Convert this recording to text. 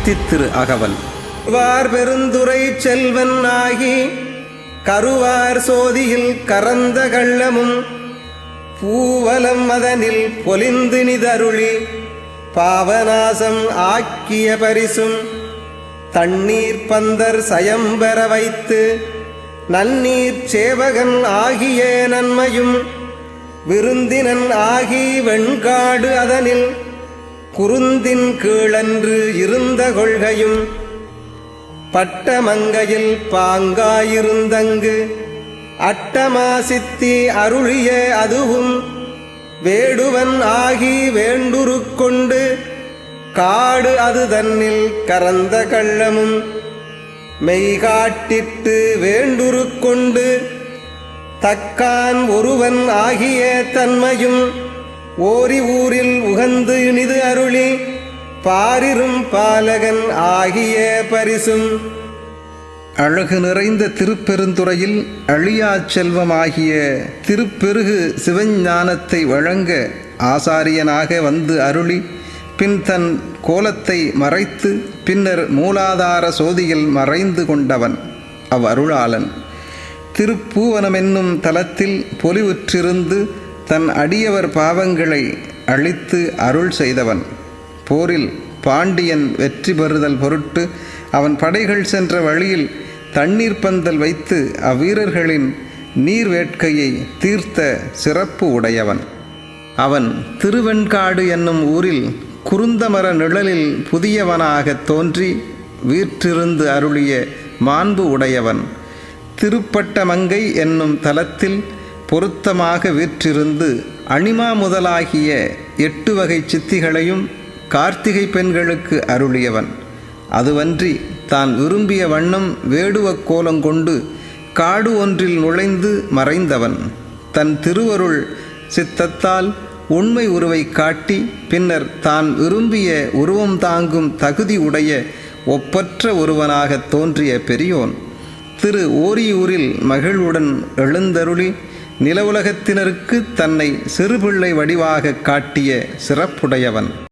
திரு அகவல். வார் பெருந்துரை செல்வன் ஆகி கருவார் சோதியில் கரந்த கள்ளமும் பூவலம் அதனில் பொலிந்து நிதருளி பாவநாசம் ஆக்கிய பரிசும் தண்ணீர் பந்தர் சயம்பெற வைத்து நன்னீர் சேவகன் ஆகிய நன்மையும் விருந்தினன் ஆகி வெண்காடு அதனில் குருந்தின் கீழன்று இருந்த கொள்கையும் பட்டமங்கையில் பாங்காயிருந்தங்கு அட்டமாசித்தி அருளிய அதுவும் வேடுவன் ஆகி வேண்டுரு கொண்டு காடு அது தன்னில் கரந்த கள்ளமும் மெய்காட்டிட்டு வேண்டுரு கொண்டு தக்கான் ஒருவன் ஆகிய தன்மையும் ஓரி ஊரில் உகந்து இனிது அருளி பாரிரும் பாலகன் ஆகிய பரிசும். அழகு நிறைந்த திருப்பெருந்துறையில் அழியாச் செல்வமாகிய திருப்பெருகு சிவஞானத்தை வழங்க ஆசாரியனாக வந்து அருளி பின் தன் கோலத்தை மறைத்து பின்னர் மூலாதார சோதியில் மறைந்து கொண்டவன் அவ் அருளாளன் திருப்பூவனமென்னும் தலத்தில் பொலிவுற்றிருந்து தன் அடியவர் பாவங்களை அழித்து அருள் செய்தவன். போரில் பாண்டியன் வெற்றி பெறுதல் பொருட்டு அவன் படைகள் சென்ற வழியில் தண்ணீர் பந்தல் வைத்து அவ்வீரர்களின் நீர் வேட்கையை தீர்த்த சிறப்பு உடையவன். அவன் திருவெண்காடு என்னும் ஊரில் குருந்தமர நிழலில் புதியவனாகத் தோன்றி வீற்றிருந்து அருளிய மாண்பு உடையவன். திருப்பட்டமங்கை என்னும் தலத்தில் பொருத்தமாக வீற்றிருந்து அணிமா முதலாகிய எட்டு வகை சித்திகளையும் கார்த்திகை பெண்களுக்கு அருளியவன். அதுவன்றி தான் விரும்பிய வண்ணம் வேடுவக் கோலம் கொண்டு காடு ஒன்றில் நுழைந்து மறைந்தவன். தன் திருவருள் சித்தத்தால் உண்மை உருவை காட்டி பின்னர் தான் விரும்பிய உருவம் தாங்கும் தகுதி உடைய ஒப்பற்ற ஒருவனாகத் தோன்றிய பெரியோன். திரு ஓரியூரில் மகிழ்வுடன் எழுந்தருளி நிலவுலகத்தினருக்கு தன்னை சிறுபிள்ளை வடிவாக காட்டிய சிறப்புடையவன்.